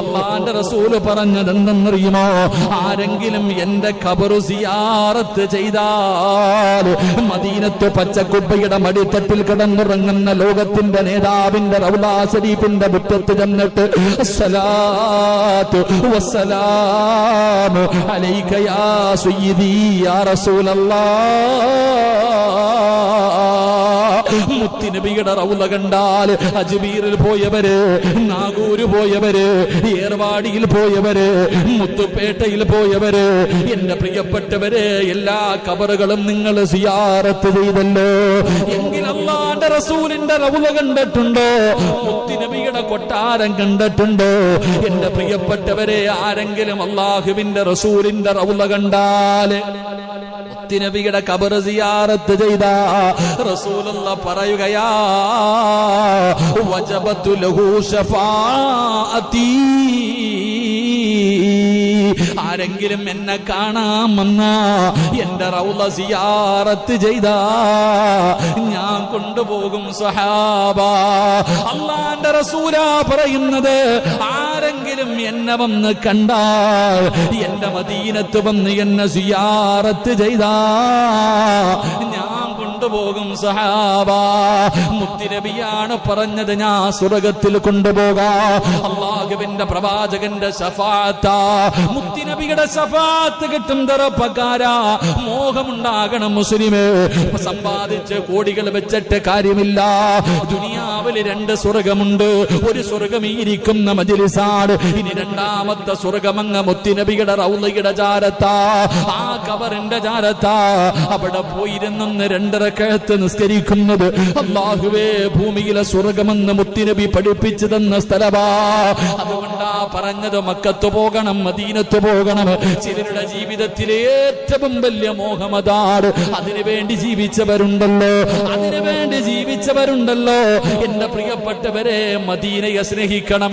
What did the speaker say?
അള്ളാന്റെ റസൂൽ പറഞ്ഞത് എന്തെന്നറിയുമോ ആരെങ്കിലും എന്റെ കബറു സിയാറത്ത് ചെയ്താൽ മദീനത്ത് പച്ചക്കുപ്പയുടെ മടിത്തട്ടിൽ കിടന്നുറങ്ങുന്ന ലോകത്തിന്റെ നേതാവിന്റെ റൗലാ ശരീഫിന്റെ മുറ്റത്ത് ചെന്നിട്ട് അസ്സലാത്തു വസ്സലാമു അലൈക യാ സയ്യിദി യാ റസൂലല്ലാഹ് മുത്തിനബിയുടെ റൗല കണ്ടാൽ അജ്മീറിൽ പോയവര് നാഗൂര് പോയവര് ഏർവാടിയിൽ പോയവര് മുത്തുപേട്ടയിൽ പോയവര് എന്റെ പ്രിയപ്പെട്ടവര് എല്ലാ കബറുകളും നിങ്ങൾ സിയാറത്ത് ചെയ്തല്ലോ. എങ്കിൽ റസൂലിന്റെ റൗല കണ്ടിട്ടുണ്ടോ? മുത്തിനബിയുടെ കൊട്ടാരം കണ്ടിട്ടുണ്ടോ? എന്റെ പ്രിയപ്പെട്ടവരെ ആരെങ്കിലും അള്ളാഹുവിന്റെ റസൂലിന്റെ റൗല കണ്ടാൽ മുത്തിനബിയുടെ കബർ സിയാറത്ത് ചെയ്ത. റസൂലുള്ള പറയുകയാ വജബത്തു ലഹു ആരെങ്കിലും എന്നെ കാണാമെന്ന എന്റെ റൗല സിയാറത്ത് ചെയ്ത. ഞാൻ കൊണ്ടുപോകും സഹാബ അള്ളാന്റെ റസൂല പറയുന്നത് ആരെങ്കിലും എന്നെ വന്ന് കണ്ടാൽ എന്റെ മദീനത്ത് വന്ന് എന്നെ സിയാറത്ത് ചെയ്താ. ഞാൻ കൊണ്ടുപോകും സഹാബ. മുത്തിരബിയാണ് പറഞ്ഞത് ഞാൻ സ്വർഗത്തിൽ കൊണ്ടുപോകാ. അള്ളാഹുവിന്റെ പ്രവാചകന്റെ സഫാത്ത മുത്തിനബിയുടെ സഫാത്ത് കിട്ടും തെറപ്പക്കാരാ മോഹമുണ്ടാകണം മുസ്ലിമേ. സമ്പാദിച്ച് കോടികൾ വെച്ചിട്ട് കാര്യമില്ല. ദുനിയാവിൽ രണ്ട് സ്വർഗമുണ്ട്. ഒരു സ്വർഗം ഇരിക്കുന്ന മജിലിസാണ്. ഇനി രണ്ടാമത്തെ സ്വർഗമങ്ങ മുത്തിനബിയുടെ റൗലയുടെ ജാരത്താ. ആ കവറിന്റെ ജാരത്താ. അവിടെ പോയിരുന്നെന്ന് രണ്ടര കിഴത്ത് നിസ്കരിക്കുന്നത്. അള്ളാഹുവേ ഭൂമിയിലെ സ്വർഗമെന്ന് മുത്തിനബി പഠിപ്പിച്ചു തന്ന സ്ഥലവാ അതുകൊണ്ടാ പറഞ്ഞത് മക്കത്ത് പോകണം മദീനത്ത് പോകണം. ചിലരുടെ ജീവിതത്തിലെ ഏറ്റവും വലിയ മോഹമതാണ് അതിനു വേണ്ടി ജീവിച്ചവരുണ്ടല്ലോ. അതിനു വേണ്ടി ജീവിച്ചവരുണ്ടല്ലോ. എന്റെ പ്രിയപ്പെട്ടവരെ മദീനയെ സ്നേഹിക്കണം.